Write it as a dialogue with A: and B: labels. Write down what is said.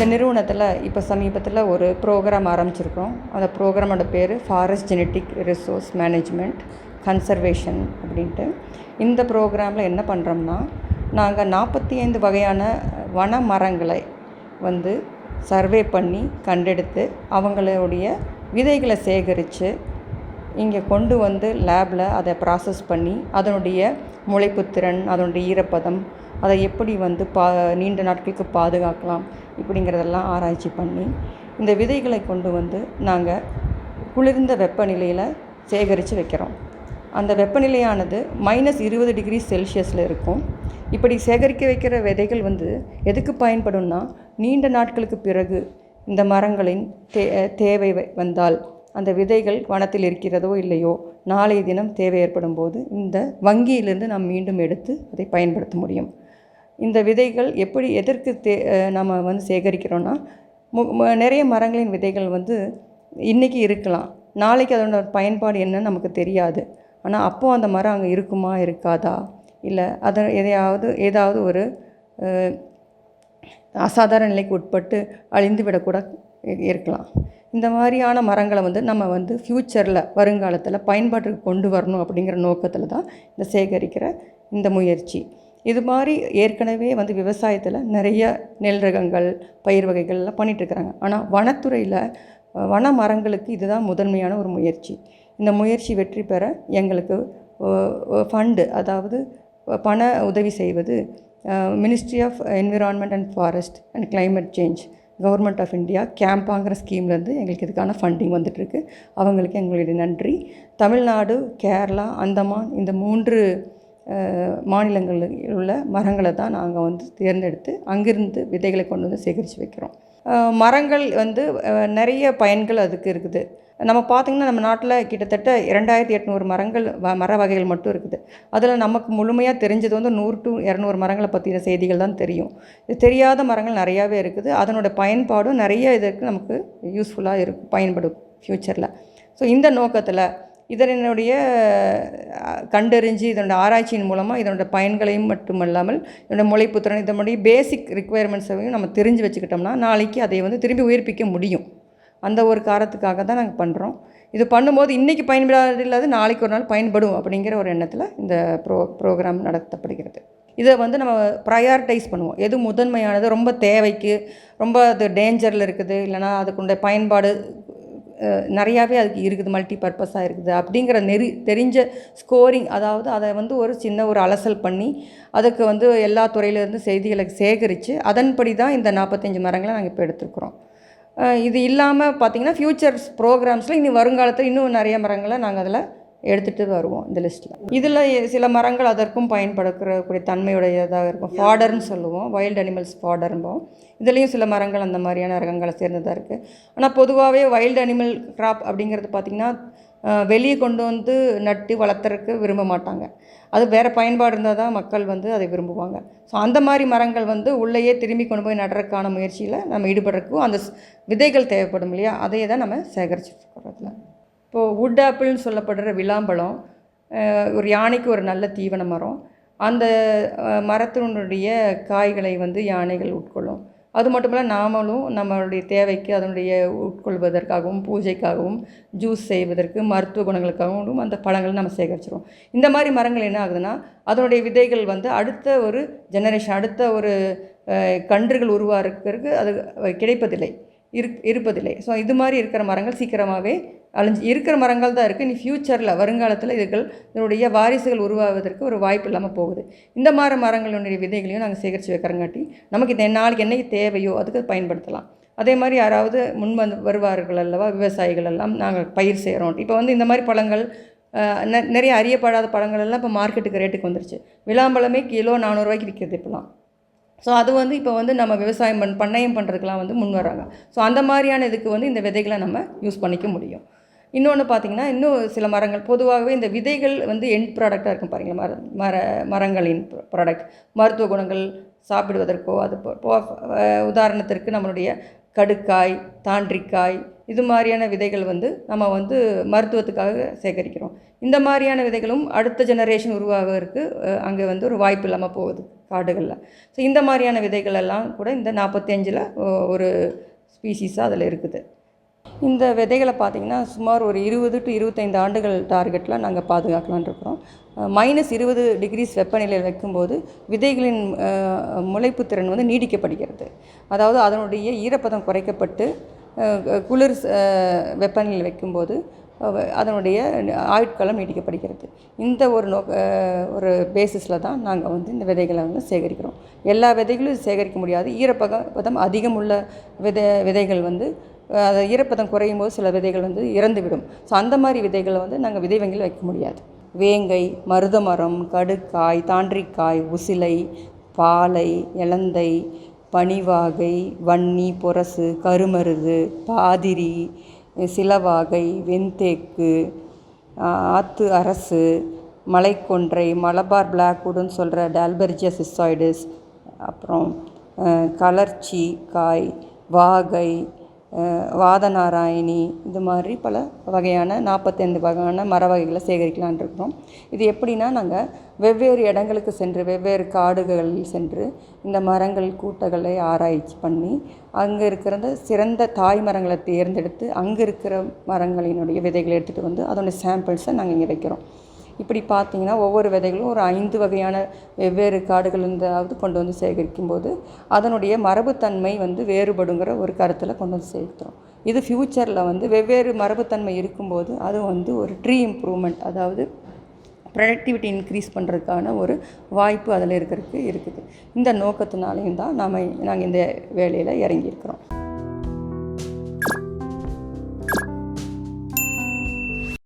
A: இந்த நிறுவனத்தில் இப்போ சமீபத்தில் ஒரு ப்ரோக்ராம் ஆரம்பிச்சிருக்கோம். அந்த ப்ரோக்ராமோட பேர் forest genetic resource management conservation அப்படின்ட்டு. இந்த ப்ரோக்ராமில் என்ன பண்ணுறோம்னா நாங்கள் நாற்பத்தி ஐந்து வகையான வன மரங்களை வந்து சர்வே பண்ணி கண்டெடுத்து அவங்களுடைய விதைகளை சேகரித்து இங்கே கொண்டு வந்து லேபில் அதை ப்ராசஸ் பண்ணி அதனுடைய முளைப்புத்திறன் அதனுடைய ஈரப்பதம் அதை எப்படி வந்து பா நீண்ட நாட்களுக்கு பாதுகாக்கலாம் இப்படிங்கிறதெல்லாம் ஆராய்ச்சி பண்ணி இந்த விதைகளை கொண்டு வந்து நாங்கள் குளிர்ந்த வெப்பநிலையில் சேகரித்து வைக்கிறோம். அந்த வெப்பநிலையானது மைனஸ் இருபது டிகிரி செல்சியஸில் இருக்கும். இப்படி சேகரிக்க வைக்கிற விதைகள் வந்து எதுக்கு பயன்படும்னா நீண்ட நாட்களுக்கு பிறகு இந்த மரங்களின் தே தேவை வந்தால் அந்த விதைகள் வனத்தில் இருக்கிறதோ இல்லையோ நாளைய தினம் தேவை ஏற்படும் போது இந்த வங்கியிலிருந்து நாம் மீண்டும் எடுத்து அதை பயன்படுத்த முடியும். இந்த விதைகள் எப்படி எதற்கு தே நம்ம வந்து சேகரிக்கிறோன்னா மு நிறைய மரங்களின் விதைகள் வந்து இன்றைக்கி இருக்கலாம். நாளைக்கு அதோட பயன்பாடு என்னன்னு நமக்கு தெரியாது. ஆனால் அப்போது அந்த மரம் அங்கே இருக்குமா இருக்காதா? இல்லை அதை எதையாவது ஏதாவது ஒரு அசாதாரண நிலைக்கு உட்பட்டு அழிந்து விடக்கூட இருக்கலாம். இந்த மாதிரியான மரங்களை வந்து நம்ம வந்து ஃப்யூச்சரில் வருங்காலத்தில் பயன்பாட்டுக்கு கொண்டு வரணும் அப்படிங்கிற நோக்கத்தில் தான் இந்த சேகரிக்கிற இந்த முயற்சி. இது மாதிரி ஏற்கனவே வந்து விவசாயத்தில் நிறைய நெல் ரகங்கள் பயிர் வகைகள்லாம் பண்ணிகிட்ருக்குறாங்க ஆனால் வனத்துறையில் வன மரங்களுக்கு இதுதான் முதன்மையான ஒரு முயற்சி. இந்த முயற்சி வெற்றி பெற எங்களுக்கு ஃபண்டு அதாவது பண உதவி செய்வது ministry of environment and forest and climate change government of India கேம்பாங்கிற ஸ்கீம்லேருந்து எங்களுக்கு இதுக்கான ஃபண்டிங் வந்துட்டுருக்கு. அவங்களுக்கு எங்களுடைய நன்றி. தமிழ்நாடு கேரளா அந்தமான் இந்த மூன்று மாநிலங்களில் உள்ள மரங்களை தான் நாங்கள் வந்து தேர்ந்தெடுத்து அங்கிருந்து விதைகளை கொண்டு வந்து சேகரித்து வைக்கிறோம். மரங்கள் வந்து நிறைய பயன்கள் அதுக்கு இருக்குது. நம்ம பார்த்திங்கன்னா நம்ம நாட்டில் கிட்டத்தட்ட இரண்டாயிரத்தி எட்நூறு மரங்கள் வ மர வகைகள் மட்டும் இருக்குது. அதில் நமக்கு முழுமையாக தெரிஞ்சது வந்து நூறு டு இரநூறு மரங்களை பற்றின செய்திகள் தான் தெரியும். இது தெரியாத மரங்கள் நிறையாவே இருக்குது. அதனோட பயன்பாடும் நிறைய இதற்கு நமக்கு யூஸ்ஃபுல்லாக இருக்கும் பயன்படும் ஃப்யூச்சரில் ஸோ இந்த நோக்கத்தில் இதனுடைய கண்டறிஞ்சு இதனுடைய ஆராய்ச்சியின் மூலமாக இதனுடைய பயன்களையும் மட்டுமல்லாமல் இதனுடைய முளைப்புத்திறன் இதனுடைய பேசிக் ரிக்குவயர்மெண்ட்ஸையும் நம்ம தெரிஞ்சு வச்சுக்கிட்டோம்னா நாளைக்கு அதை வந்து திரும்பி உயிர்ப்பிக்க முடியும். அந்த ஒரு காரணத்துக்காக தான் நாங்கள் பண்ணுறோம் இது பண்ணும்போது இன்றைக்கி பயன்படாது இல்லாத நாளைக்கு ஒரு நாள் பயன்படும் அப்படிங்கிற ஒரு எண்ணத்தில் இந்த ப்ரோ ப்ரோக்ராம் நடத்தப்படுகிறது. இதை வந்து நம்ம ப்ரையாரிட்டைஸ் பண்ணுவோம். எது முதன்மையானது? ரொம்ப தேவைக்கு ரொம்ப அது டேஞ்சரில் இருக்குது. இல்லைனா அதுக்குடைய பயன்பாடு நிறையாவே அதுக்கு இருக்குது மல்டி பர்பஸாக இருக்குது. அப்படிங்கிற நெறி தெரிஞ்ச ஸ்கோரிங் அதாவது அதை வந்து ஒரு சின்ன ஒரு அலசல் பண்ணி அதுக்கு வந்து எல்லா துறையிலேருந்து செய்திகளை சேகரித்து அதன்படி தான் இந்த நாற்பத்தஞ்சு மரங்களை நாங்கள் இப்போ எடுத்துருக்குறோம். இது இல்லாமல் பார்த்தீங்கன்னா ஃப்யூச்சர்ஸ் ப்ரோக்ராம்ஸில் இனி வருங்காலத்தில் இன்னும் நிறைய மரங்களை நாங்கள் அதில் எடுத்துகிட்டு வருவோம் இந்த லிஸ்ட்டில் இதில் சில மரங்கள் அதற்கும் பயன்படுத்தக்கூடிய தன்மையுடையதாக இருக்கும். ஃபாடர்னு சொல்லுவோம். வைல்டு அனிமல்ஸ் ஃபாடர்ம்போம் இதுலேயும் சில மரங்கள் அந்த மாதிரியான ரகங்களை சேர்ந்ததாக இருக்குது ஆனால் பொதுவாகவே வைல்டு அனிமல் கிராப் அப்படிங்கிறது பார்த்திங்கன்னா வெளியே கொண்டு வந்து நட்டு வளர்த்துறதுக்கு விரும்ப மாட்டாங்க. அது வேறு பயன்பாடு இருந்தால் தான் மக்கள் வந்து அதை விரும்புவாங்க. ஸோ அந்த மாதிரி மரங்கள் வந்து உள்ளேயே திரும்பி கொண்டு போய் நடுறதுக்கான முயற்சியில் நம்ம ஈடுபடுறதுக்கும் அந்த விதைகள் தேவைப்படும் இல்லையா? அதையே தான் நம்ம சேகரிச்சுட்டு இருக்கிறதுல. இப்போது வுட் ஆப்பிள்னு சொல்லப்படுற விளாம்பழம் ஒரு யானைக்கு ஒரு நல்ல தீவன மரம். அந்த மரத்தினுடைய காய்களை வந்து யானைகள் உட்கொள்ளும். அது மட்டும் இல்லை நாமளும் நம்மளுடைய தேவைக்கு அதனுடைய உட்கொள்வதற்காகவும் பூஜைக்காகவும் ஜூஸ் செய்வதற்கு மருத்துவ குணங்களுக்காகவும் அந்த பழங்களை நம்ம சேகரிச்சிருவோம். இந்த மாதிரி மரங்கள் என்ன ஆகுதுன்னா அதனுடைய விதைகள் வந்து அடுத்த ஒரு ஜெனரேஷன் அடுத்த ஒரு கன்றுகள் உருவாக்கிறதுக்கு அது கிடைப்பதில்லை. இருக் இருப்பதில்லை. ஸோ இது மாதிரி இருக்கிற மரங்கள் சீக்கிரமாகவே அழிஞ்சு இருக்கிற மரங்கள் தான் இருக்குது இனி ஃப்யூச்சரில் வருங்காலத்தில் இதுகள் இதனுடைய வாரிசுகள் உருவாவதற்கு ஒரு வாய்ப்பு இல்லாமல் போகுது. இந்த மாதிரி மரங்களுடைய விதைகளையும் நாங்கள் சேகரித்து வைக்கிறங்காட்டி நமக்கு இந்த நாளைக்கு என்னைக்கு தேவையோ அதுக்கு பயன்படுத்தலாம். அதே மாதிரி யாராவது முன் வந்து வருவார்கள் அல்லவா விவசாயிகள் எல்லாம் நாங்கள் பயிர் செய்கிறோம் இப்போ வந்து இந்த மாதிரி பழங்கள் நெ- நிறைய அறியப்படாத பழங்கள் எல்லாம் இப்போ மார்க்கெட்டுக்கு ரேட்டுக்கு வந்துருச்சு. விளாம்பழமே கிலோ நானூறுரூவாய்க்கு விற்கிறது இப்போலாம் ஸோ அது வந்து இப்போ வந்து நம்ம விவசாயம் பண் பண்ணையம் பண்ணுறதுக்கெலாம் வந்து முன் வர்றாங்க. ஸோ அந்த மாதிரியான இதுக்கு வந்து இந்த விதைகளை நம்ம யூஸ் பண்ணிக்க முடியும். இன்னொன்று பார்த்தீங்கன்னா இன்னும் சில மரங்கள். பொதுவாகவே இந்த விதைகள் வந்து எண்ட் ப்ராடக்டாக இருக்கும் பாருங்களா மர மர மரங்களின் ப்ராடக்ட் மருத்துவ குணங்கள் சாப்பிடுவதற்கோ அது போ- உதாரணத்திற்கு நம்மளுடைய கடுக்காய் தாண்டிக்காய் இது மாதிரியான விதைகள் வந்து நம்ம வந்து மருத்துவத்துக்காக சேகரிக்கிறோம். இந்த மாதிரியான விதைகளும் அடுத்த ஜெனரேஷன் உருவாகிறதுக்கு அங்கே வந்து ஒரு வாய்ப்பு இல்லாமல் போகுது காடுகளில். ஸோ இந்த மாதிரியான விதைகள் எல்லாம் கூட இந்த நாற்பத்தஞ்சில் ஒரு ஸ்பீசிஸாக அதில் இருக்குது. இந்த விதைகளை பார்த்திங்கன்னா சுமார் ஒரு இருபது டு இருபத்தைந்து ஆண்டுகள் டார்கெட்டில் நாங்கள் பாதுகாக்கலான்னு இருக்கிறோம். மைனஸ் இருபது டிகிரிஸ் வெப்பநிலையில் வைக்கும்போது விதைகளின் முளைப்பு திறன் வந்து நீடிக்கப்படுகிறது. அதாவது அதனுடைய ஈரப்பதம் குறைக்கப்பட்டு குளிர் வெப்பநிலையில் வைக்கும்போது அதனுடைய ஆயுட்காலம் நீடிக்கப்படுகிறது. இந்த ஒரு நோ ஒரு பேசிஸில் தான் நாங்கள் வந்து இந்த விதைகளை வந்து சேகரிக்கிறோம். எல்லா விதைகளும் சேகரிக்க முடியாது. ஈரப்பதம் பதம் விதை விதைகள் வந்து அது ஈரப்பதம் குறையும் போது சில விதைகள் வந்து இறந்துவிடும். ஸோ அந்த மாதிரி விதைகளை வந்து நாங்கள் விதை வங்கியில் வைக்க முடியாது. வேங்கை மருதமரம் கடுக்காய் தாண்டிக்காய் உசிலை பாலை இலந்தை பனிவாகை வன்னி பொரசு கருமருது பாதிரி சிலவாகை வெண்தேக்கு ஆத்து அரசு மலைக்கொன்றை மலபார் பிளாக்வுட்னு சொல்கிற டால்பெர்ஜியா சிஸ்டாய்டிஸ் அப்புறம் கலர்ச்சி காய் வாகை வாதநாராயணி இது மாதிரி பல வகையான நாற்பத்தைந்து வகையான மர வகைகளை சேகரிக்கலான் இருக்கிறோம். இது எப்படின்னா நாங்கள் வெவ்வேறு இடங்களுக்கு சென்று வெவ்வேறு காடுகளில் சென்று இந்த மரங்கள் கூட்டங்களை ஆராய்ச்சி பண்ணி அங்கே இருக்கிற சிறந்த தாய் மரங்களை தேர்ந்தெடுத்து அங்கே இருக்கிற மரங்களினுடைய விதைகளை எடுத்துகிட்டு வந்து அதோடய சாம்பிள்ஸை நாங்கள் இங்கே வைக்கிறோம். இப்படி பார்த்தீங்கன்னா ஒவ்வொரு விதைகளும் ஒரு ஐந்து வகையான வெவ்வேறு காடுகள் இருந்தாவது கொண்டு வந்து சேகரிக்கும் போது அதனுடைய மரபுத்தன்மை வந்து வேறுபடுங்கிற ஒரு கருத்தில் கொண்டு வந்து சேர்த்துறோம் இது ஃப்யூச்சரில் வந்து வெவ்வேறு மரபுத்தன்மை இருக்கும்போது அது வந்து ஒரு ட்ரீ இம்ப்ரூவ்மெண்ட் அதாவது ப்ரொடக்டிவிட்டி இன்க்ரீஸ் பண்ணுறதுக்கான ஒரு வாய்ப்பு அதில் இருக்கிறதுக்கு இருக்குது. இந்த நோக்கத்தினாலையும் தான் நாம் நாங்கள் இந்த வேலையில் இறங்கியிருக்கிறோம்.